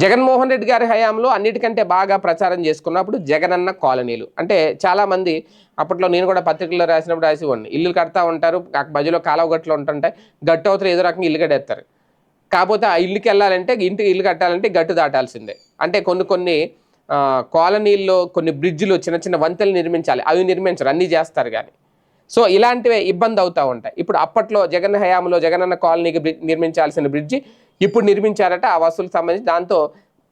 జగన్మోహన్ రెడ్డి గారి హయాంలో అన్నిటికంటే బాగా ప్రచారం చేసుకున్నప్పుడు జగనన్న కాలనీలు. అంటే చాలామంది అప్పట్లో నేను కూడా పత్రికల్లో రాసినప్పుడు రాసేవాడిని. ఇల్లు కడతా ఉంటారు మధ్యలో కాలువ గట్లు ఉంటుంటాయి గట్టు అవుతారు ఏదో రకంగా ఇల్లు కట్టేస్తారు. కాకపోతే ఆ ఇల్లుకి వెళ్ళాలంటే ఇంటికి ఇల్లు కట్టాలంటే గట్టు దాటాల్సిందే. అంటే కొన్ని కొన్ని కాలనీల్లో కొన్ని బ్రిడ్జ్లు చిన్న చిన్న వంతెలు నిర్మించాలి. అవి నిర్మించరు అన్నీ చేస్తారు కానీ. సో ఇలాంటివే ఇబ్బంది అవుతూ ఉంటాయి. ఇప్పుడు అప్పట్లో జగన్ హయాంలో జగనన్న కాలనీకి నిర్మించాల్సిన బ్రిడ్జి ఇప్పుడు నిర్మించారట ఆ వసూలుకు సంబంధించి. దాంతో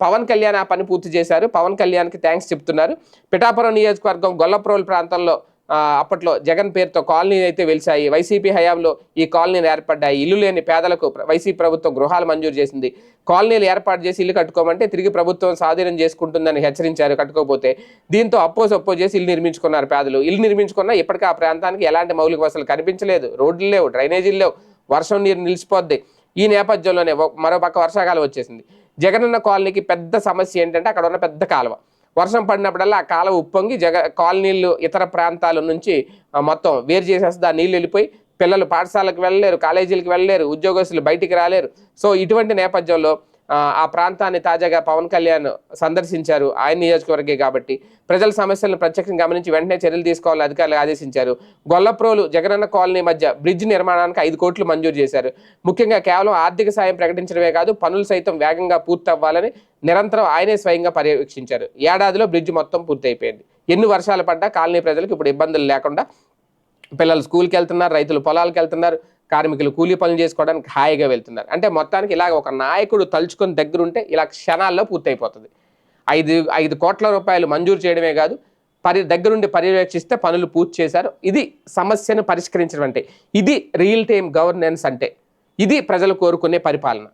పవన్ కళ్యాణ్ ఆ పని పూర్తి చేశారు. పవన్ కళ్యాణ్కి థ్యాంక్స్ చెప్తున్నారు. పిఠాపురం నియోజకవర్గం గొల్లప్రోల్ ప్రాంతంలో అప్పట్లో జగన్ పేరుతో కాలనీలు అయితే వెలిశాయి. వైసీపీ హయాంలో ఈ కాలనీలు ఏర్పడ్డాయి. ఇల్లు లేని పేదలకు వైసీపీ ప్రభుత్వం గృహాలు మంజూరు చేసింది. కాలనీలు ఏర్పాటు చేసి ఇల్లు కట్టుకోమంటే తిరిగి ప్రభుత్వం స్వాధీనం చేసుకుంటుందని హెచ్చరించారు కట్టుకోకపోతే. దీంతో అప్పో సప్పో చేసి ఇల్లు నిర్మించుకున్నారు పేదలు. ఇల్లు నిర్మించుకున్నా ఇప్పటికీ ఆ ప్రాంతానికి ఎలాంటి మౌలిక వసతులు కనిపించలేదు. రోడ్లు లేవు డ్రైనేజీలు లేవు. వర్షం నీరు నిలిచిపోద్ది. ఈ నేపథ్యంలోనే మరోపక్క మరో పక్క వర్షాకాలం వచ్చేసింది. జగనన్న కాలనీకి పెద్ద సమస్య ఏంటంటే అక్కడ ఉన్న పెద్ద కాలువ. వర్షం పడినప్పుడల్లా ఆ కాలువ ఉప్పొంగి జగ కాలనీలు ఇతర ప్రాంతాల నుంచి మొత్తం వేరు చేసేస్తే ఆ నీళ్ళు వెళ్ళిపోయి పిల్లలు పాఠశాలకు వెళ్ళలేరు కాలేజీలకు వెళ్ళలేరు ఉద్యోగస్తులు బయటికి రాలేరు. సో ఇటువంటి నేపథ్యంలో ఆ, ప్రాంతాన్ని తాజాగా పవన్ కళ్యాణ్ సందర్శించారు ఆయన నియోజకవర్గే కాబట్టి. ప్రజల సమస్యలను ప్రత్యక్షంగా గమనించి వెంటనే చర్యలు తీసుకోవాలని అధికారులు ఆదేశించారు. గొల్లప్రోలు జగనన్న కాలనీ మధ్య బ్రిడ్జ్ నిర్మాణానికి ఐదు కోట్లు మంజూరు చేశారు. ముఖ్యంగా కేవలం ఆర్థిక సాయం ప్రకటించడమే కాదు పనులు సైతం వేగంగా పూర్తవ్వాలని నిరంతరం ఆయనే స్వయంగా పర్యవేక్షించారు. ఏడాదిలో బ్రిడ్జ్ మొత్తం పూర్తయిపోయింది. ఎన్ని వర్షాలు పడ్డా కాలనీ ప్రజలకు ఇప్పుడు ఇబ్బందులు లేకుండా పిల్లలు స్కూల్కి వెళ్తున్నారు రైతులు పొలాలకు వెళ్తున్నారు కార్మికులు కూలీ పనులు చేసుకోవడానికి హాయిగా వెళ్తున్నారు. అంటే మొత్తానికి ఇలాగ ఒక నాయకుడు తలుచుకొని దగ్గరుంటే ఇలా క్షణాల్లో పూర్తయిపోతుంది. ఐదు ఐదు కోట్ల రూపాయలు మంజూరు చేయడమే కాదు పరి దగ్గరుండి పర్యవేక్షిస్తే పనులు పూర్తి చేశారు. ఇది సమస్యను పరిష్కరించడం అంటే ఇది రియల్ టైం గవర్నెన్స్ అంటే ఇది ప్రజలు కోరుకునే పరిపాలన.